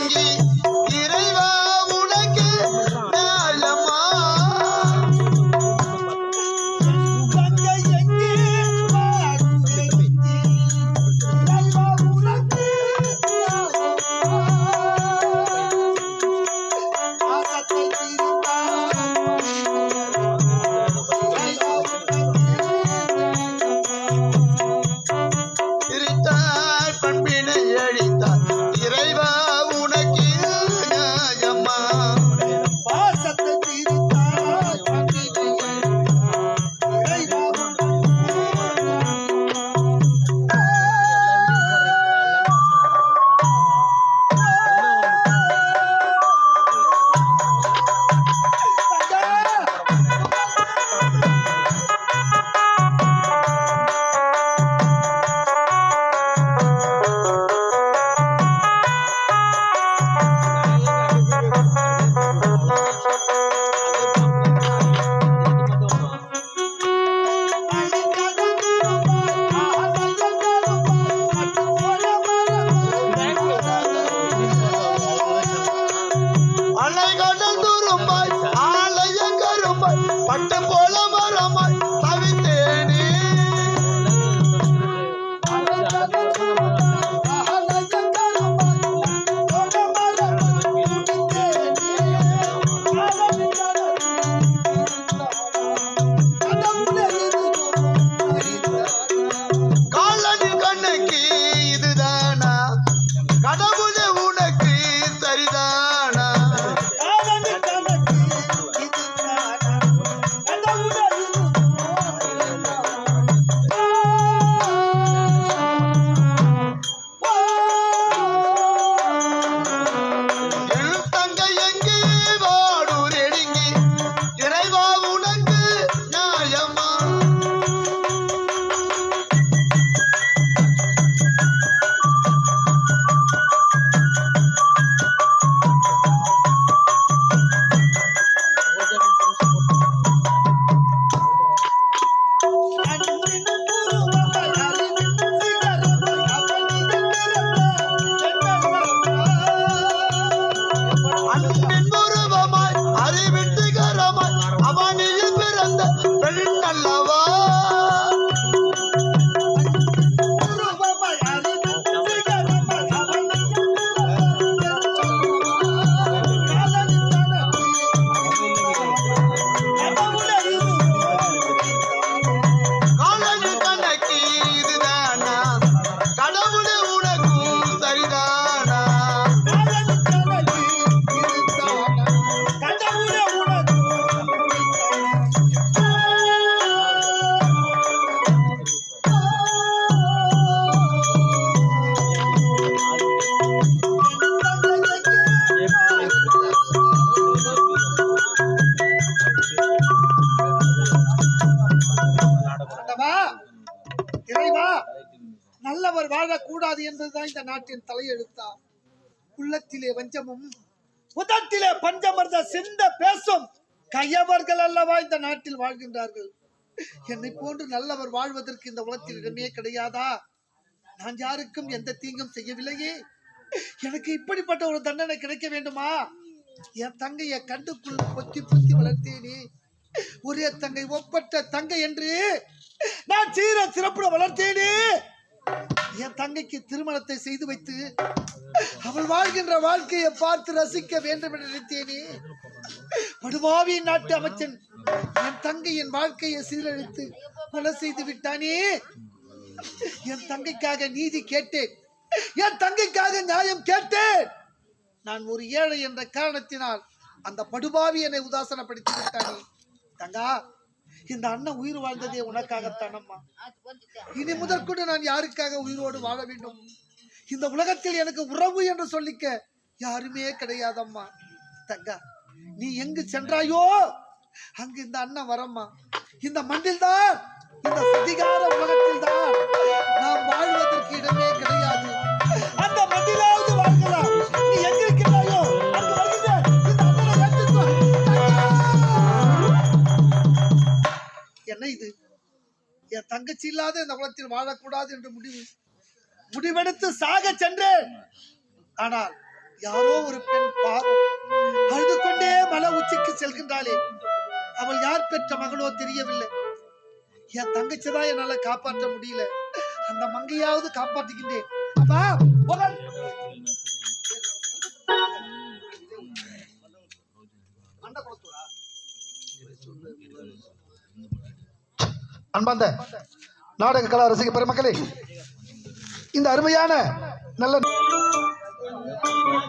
எங்கி இறைவா அவர் வாழக்கூடாது என்பதுதான் இந்த நாட்டின் தலையெழுத்தா உள்ளத்திலே வஞ்சமும் உதட்டிலே பஞ்சமர்ந்த சிந்த பேசும் கையவர்கள் அல்லவா இந்த நாட்டில் வாழ்கின்றார்கள்? என்னை போன்று நல்லவர் வாழ்வதற்கு இந்த உலகத்தில் இடமே கிடையாதா? நான் யாருக்கும் எந்த தீங்கும் செய்யவில்லையே. எனக்கு இப்படிப்பட்ட ஒரு தண்டனை கிடைக்க வேண்டுமா? என் தங்கைய கண்டுக்குள் பொத்தி பொத்தி வளர்த்தேனே. ஒரே தங்கை ஒப்பற்ற தங்கை என்று நான் சீர சிறப்புட வளர்த்தேனே. என் தங்கைக்கு திருமணத்தை செய்து வைத்து அவள் வாழ்கின்ற வாழ்க்கையை பார்த்து ரசிக்க வேண்டும் என்று நினைத்தேனே. படுபாவி நாட்டு அமைச்சன் என் தங்கையின் வாழ்க்கையை சீரழித்து கொலை செய்து விட்டானே. என் தங்கைக்காக நீதி கேட்டேன். என் தங்கைக்காக நியாயம் கேட்டேன். நான் ஒரு ஏழை என்ற காரணத்தினால் அந்த படுபாவி என்னை உதாசனப்படுத்தி விட்டானே. தங்கா இந்த அண்ணன் உயிர் வாழ்ந்ததே உனக்காகத்தானம்மா. இனி முதற்கொண்டு நான் யாருக்காக உயிரோடு வாழ வேண்டும்? இந்த உலகத்தில் எனக்கு உறவு என்று சொல்லிக்க யாருமே கிடையாதம்மா. தங்கா நீ எங்கு சென்றாயோ அங்கு இந்த அண்ணன் வரம்மா. இந்த மண்ணில் தான் இந்த சதிகார இது. என் தங்கச்சி இல்லாத இந்த குளத்தில் வாழக்கூடாது என்று முடிவு முடிவெடுத்து சாக சென்றேன். ஆனால் யாரோ ஒரு பெண் பாவம் அழுது கொண்டே மல உச்சிக்கு செல்கின்றாளே. அவள் யார் பெற்ற மகளோ தெரியவில்லை. என் தங்கச்சி தான் என்னால காப்பாற்ற முடியல. அந்த மங்கையாவது காப்பாற்றுகின்றேன். அப்பா அன்பார்ந்த நாடக கலா ரசிக பெருமக்களே இந்த அருமையான நல்ல